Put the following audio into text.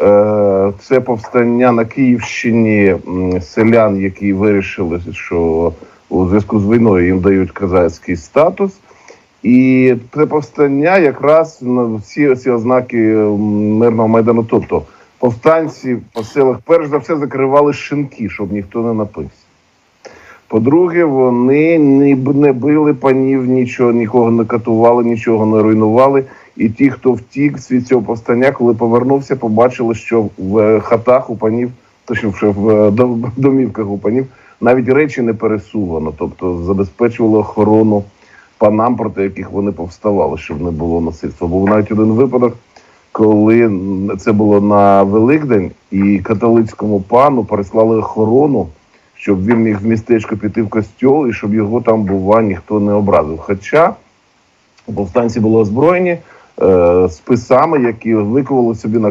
Е, Це повстання на Київщині селян, які вирішили, що у зв'язку з війною їм дають козацький статус. І це повстання якраз на всі ці ознаки мирного майдану. Тобто повстанці по селах перш за все закривали шинки, щоб ніхто не напився. По-друге, вони б- не били панів, нічого, нікого не катували, нічого не руйнували. І ті, хто втік від цього повстання, коли повернувся, побачили, що в е, хатах у панів, точніше в е, домівках у панів, навіть речі не пересувано, тобто забезпечували охорону панам, проти яких вони повставали, щоб не було насильства. Був навіть один випадок, коли це було на Великдень, і католицькому пану переслали охорону, щоб він міг в містечко піти в костьол і щоб його там, бува, ніхто не образив. Хоча повстанці були озброєні е, списами, які викували собі на